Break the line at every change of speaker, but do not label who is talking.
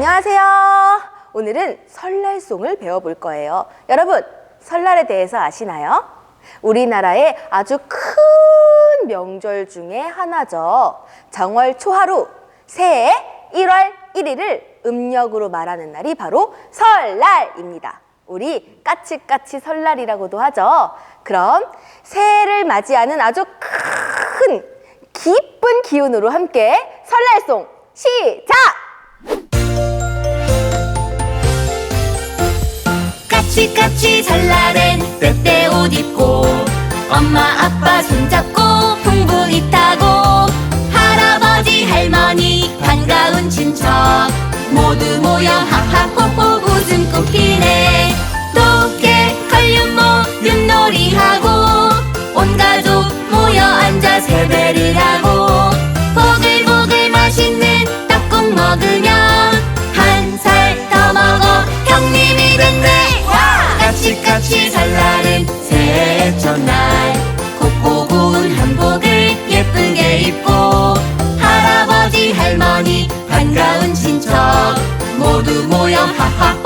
안녕하세요. 오늘은 설날송을 배워볼 거예요. 여러분, 설날에 대해서 아시나요? 우리나라의 아주 큰 명절 중에 하나죠. 정월 초하루, 새해 1월 1일을 음력으로 말하는 날이 바로 설날입니다. 우리 까치까치 설날이라고도 하죠. 그럼 새해를 맞이하는 아주 큰 기쁜 기운으로 함께 설날송 시작!
까치까치 설날엔 때때 옷 입고 엄마 아빠 손잡고 풍부이 타고 할아버지 할머니 반가운 친척 모두 모여 하하호호 웃음 꽃피네 까치까치 설날은 새해 첫날. 곱고 고운 한복을 예쁘게 입고 할아버지 할머니 반가운 친척 모두 모여 가득